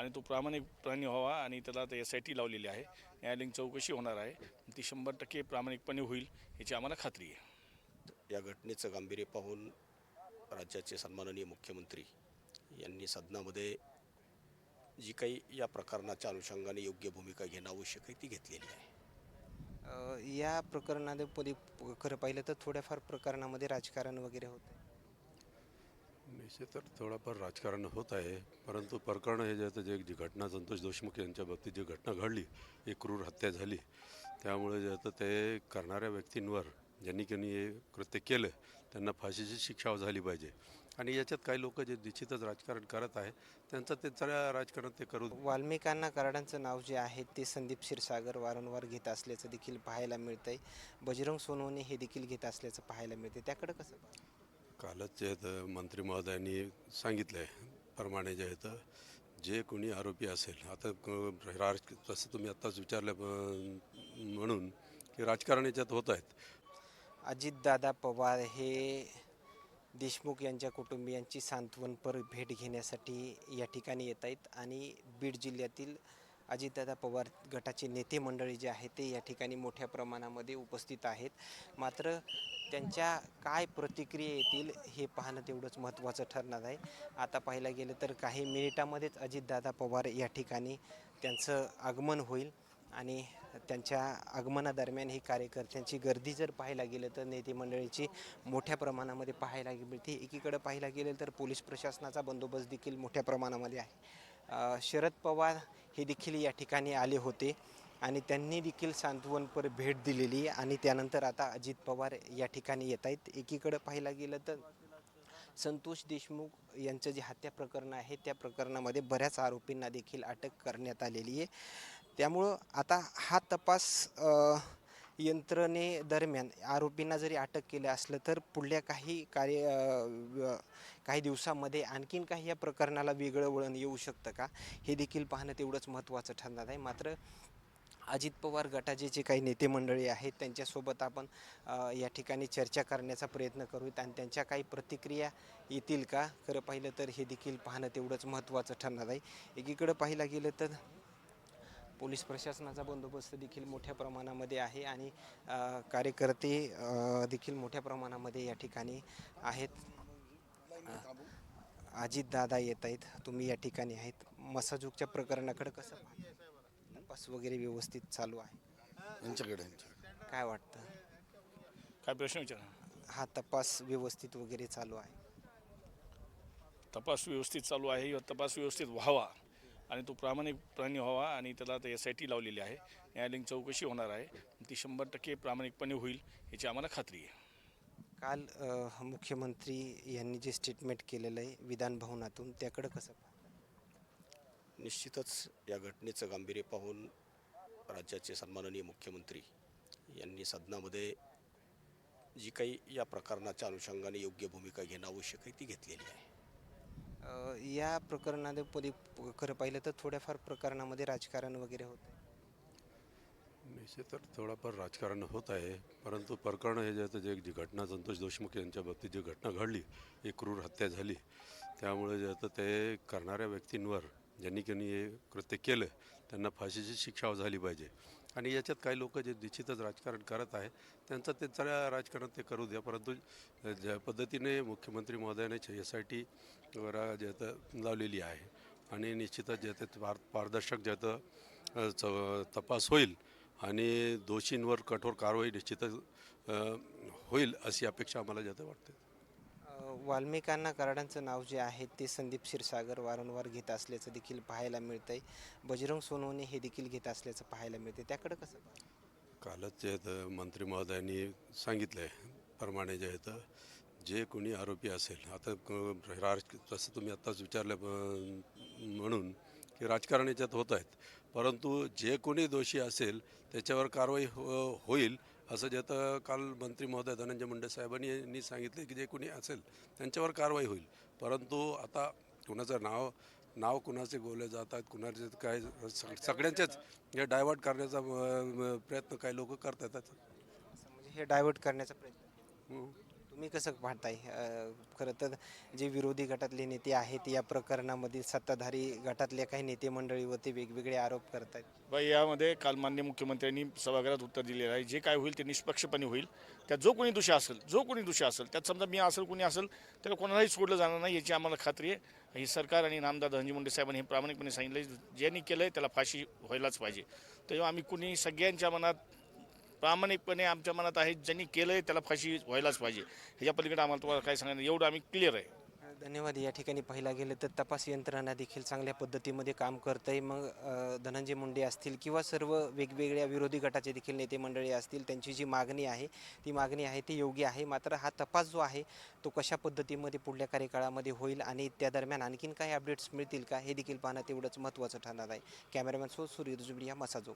आणि तो प्रामाणिकपणे व्हावा आणि त्याला आता एस आय टी लावलेली आहे. न्यायालयीन चौकशी होणार आहे. ती शंभर टक्के प्रामाणिकपणे होईल याची आम्हाला खात्री आहे. या घटनेचं गांभीर्य पाहून राज्याचे सन्माननीय मुख्यमंत्री यांनी सदनामध्ये जी काही या प्रकरणाच्या अनुषंगाने योग्य भूमिका घेणं आवश्यक आहे ती घेतलेली आहे. या प्रकरणामध्ये परी खरं पाहिलं तर थोड्याफार प्रकरणामध्ये राजकारण वगैरे होतं विषय तर थोडाफार राजकारण होत आहे परंतु प्रकरण हे जे आता जे जी घटना संतोष देशमुख यांच्या बाबतीत जी घटना घडली एक क्रूर हत्या झाली. त्यामुळे जे आता ते करणाऱ्या व्यक्तींवर ज्यांनी कोणी हे कृत्य केलं त्यांना फाशीची शिक्षा झाली पाहिजे. आणि याच्यात काही लोक जे निश्चितच राजकारण करत आहे त्यांचं ते सगळ्या राजकारण ते करू वाल्मिकांना कराडांचं नाव जे आहे ते संदीप क्षीरसागर वारंवार घेत असल्याचं देखील पाहायला मिळतंय. बजरंग सोनवणे हे देखील घेत असल्याचं पाहायला मिळते त्याकडे कसं कालच जे आहेत मंत्री महोदयांनी सांगितलं आहे प्रमाणे जे आहेत जे कोणी आरोपी असेल आता राज तसं तुम्ही आत्ताच विचारलं म्हणून की राजकारण याच्यात होत आहेत. अजितदादा पवार हे देशमुख यांच्या कुटुंबियांची सांत्वनपर भेट घेण्यासाठी या ठिकाणी येत आहेत आणि बीड जिल्ह्यातील अजितदादा पवार गटाचे नेते मंडळी जे आहे ते या ठिकाणी मोठ्या प्रमाणामध्ये उपस्थित आहेत. मात्र त्यांच्या काय प्रतिक्रिया येतील हे पाहणं तेवढंच महत्त्वाचं ठरणार आहे. आता पाहायला गेलं तर काही मिनिटामध्येच अजितदादा पवार या ठिकाणी त्यांचं आगमन होईल आणि त्यांच्या आगमनादरम्यान ही कार्यकर्त्यांची गर्दी जर पाहायला गेलं तर नेते मंडळीची मोठ्या प्रमाणामध्ये पाहायला मिळते. एकीकडे पाहायला गेलं तर पोलीस प्रशासनाचा बंदोबस्त देखील मोठ्या प्रमाणामध्ये आहे. शरद पवार हे देखील या ठिकाणी आले होते आणि त्यांनी देखील सांत्वनपर भेट दिलेली आणि त्यानंतर आता अजित पवार या ठिकाणी येत आहेत. एकीकडं पाहायला गेलं तर संतोष देशमुख यांचं जे हत्या प्रकरण आहे त्या प्रकरणामध्ये बऱ्याच आरोपींना देखील अटक करण्यात आलेली आहे. त्यामुळं आता हा तपास यंत्रणेदरम्यान आरोपींना जरी अटक केलं असलं तर पुढल्या काही कार्य काही दिवसामध्ये आणखीन काही या प्रकरणाला वेगळं वळण येऊ शकतं का? हे देखील पाहणं तेवढंच महत्त्वाचं ठरणार आहे. मात्र अजित पवार गटाचे जे काही नेते मंडळी आहेत त्यांच्यासोबत आपण या ठिकाणी चर्चा करण्याचा प्रयत्न करूयात आणि त्यांच्या काही प्रतिक्रिया येतील का? खरं पाहिलं तर हे देखील पाहणं तेवढंच महत्त्वाचं ठरणार आहे. एकीकडं पाहायला गेलं तर पोलीस प्रशासनाचा बंदोबस्त देखील मोठ्या प्रमाणामध्ये आहे आणि कार्यकर्ते देखील मोठ्या प्रमाणामध्ये या ठिकाणी आहेत. अजितदादा येत आहेत. तुम्ही या ठिकाणी आहेत. मसाजूकच्या प्रकरणाकडे कसं पाहता? तपास वगैरे व्यवस्थित चालू आहे. यांच्याकडे यांच्याकडे. काय वाटतं? काय प्रश्न विचारा. हा तपास व्यवस्थित वगैरे चालू आहे. तपास व्यवस्थित चालू आहे तपास व्यवस्थित व्हावा आणि तो प्रामाणिकपणे व्हावा आणि त्याला आता एस आय टी लावलेली आहे. न्यायालयीन चौकशी होणार आहे. ती शंभर टक्के प्रामाणिकपणे होईल याची आम्हाला खात्री आहे. काल अ, मुख्यमंत्री यांनी जे स्टेटमेंट केलेलं आहे विधान भवनातून त्याकडे कसं पाहता? निश्चितच या घटनेचं गांभीर्य पाहून राज्याचे सन्माननीय मुख्यमंत्री यांनी सदनामध्ये जी काही या प्रकरणाच्या अनुषंगाने योग्य भूमिका घेणं आवश्यक आहे ती घेतलेली आहे अ, या प्रकरणामध्ये परी खरं पाहिलं तर थोड्याफार प्रकरणामध्ये राजकारण वगैरे होतं निश्चित तर थोडाफार राजकारण होत आहे परंतु प्रकरण हे जे आता जे जी घटना संतोष देशमुख यांच्या बाबतीत जी घटना घडली एक क्रूर हत्या झाली त्यामुळे जे आता ते करणाऱ्या व्यक्तींवर ज्यांनी कोणी हे कृत्य केलं त्यांना फाशीची शिक्षा झाली पाहिजे. आणि याच्यात काही लोक जे निश्चितच राजकारण करत आहे त्यांचं ते चला राजकारण ते करू द्या परंतु ज्या पद्धतीने मुख्यमंत्री महोदयाने एस आय टी जे आता लावलेली आहे. आणि निश्चितच जे ते पार पारदर्शक जे च- तपास होईल. आणि दोषींवर कठोर कारवाई निश्चितच होईल अशी अपेक्षा आम्हाला जाते वाटते. वाल्मिकांना कराडांचं नाव जे आहे ते संदीप क्षीरसागर वारंवार घेत असल्याचं देखील पाहायला मिळतंय. बजरंग सोनवणे हे देखील घेत असल्याचं पाहायला मिळते त्याकडे कसं? कालच जे मंत्री महोदयांनी सांगितलं आहे प्रमाणे जे आहेत जे कोणी आरोपी असेल आता राज तसं तुम्ही आत्ताच विचारलं म्हणून की राजकारण याच्यात होत आहेत परंतु जे कोणी दोषी असेल त्याच्यावर कारवाई हो होईल असं जे आता काल मंत्री महोदय धनंजय मुंडे साहेबांनी यांनी सांगितले की जे कोणी असेल त्यांच्यावर कारवाई होईल. परंतु आता कुणाचं नाव नाव कुणाचे गोवले जातात कुणाचे काय सगळ्यांचेच हे डायव्हर्ट करण्याचा अ, म, प्रयत्न काही लोक करतात म्हणजे हे डायव्हर्ट करण्याचा प्रयत्न. तुम्ही कसं पाहताय खरं तर जे विरोधी गटातले नेते आहेत या प्रकरणामध्ये सत्ताधारी गटातल्या काही नेते मंडळीवरती वेगवेगळे आरोप करत आहेत बाई यामध्ये काल मान्य मुख्यमंत्र्यांनी सभागृहात उत्तर दिलेलं आहे. जे काय होईल ते निष्पक्षपणे होईल. त्यात जो कोणी दोषी असेल जो कोणी दोषी असेल त्यात समजा मी असेल कोणी असेल त्याला कोणालाही सोडलं जाणार नाही याची आम्हाला खात्री आहे. ही सरकार आणि नामदार धनजी मुंडे साहेबांनी हे प्रामाणिकपणे सांगितलं ज्यांनी केलं आहे त्याला फाशी व्हायलाच पाहिजे. तेव्हा आम्ही कुणी सगळ्यांच्या मनात प्रामाणिकपणे आमच्या मनात आहे ज्यांनी केलं आहे त्याला फाशी व्हायलाच पाहिजे. ह्याच्या पलीकडे आम्हाला तुम्हाला काय सांगायचं? एवढं आम्ही क्लिअर आहे. धन्यवाद. या ठिकाणी पाहिला गेलं तर तपास यंत्रणा देखील चांगल्या पद्धतीमध्ये काम करत आहे मग धनंजय मुंडे असतील किंवा सर्व वेगवेगळ्या विरोधी गटाचे देखील नेते मंडळी असतील त्यांची जी मागणी आहे ती मागणी आहे ती योग्य आहे. मात्र हा तपास जो आहे तो कशा पद्धतीमध्ये पुढल्या कार्यकाळामध्ये होईल आणि त्या दरम्यान आणखीन काही अपडेट्स मिळतील का हे देखील पाहणं तेवढंच महत्त्वाचं ठरणार आहे. कॅमेरामॅन सो सूर्य मीडिया मसाजो.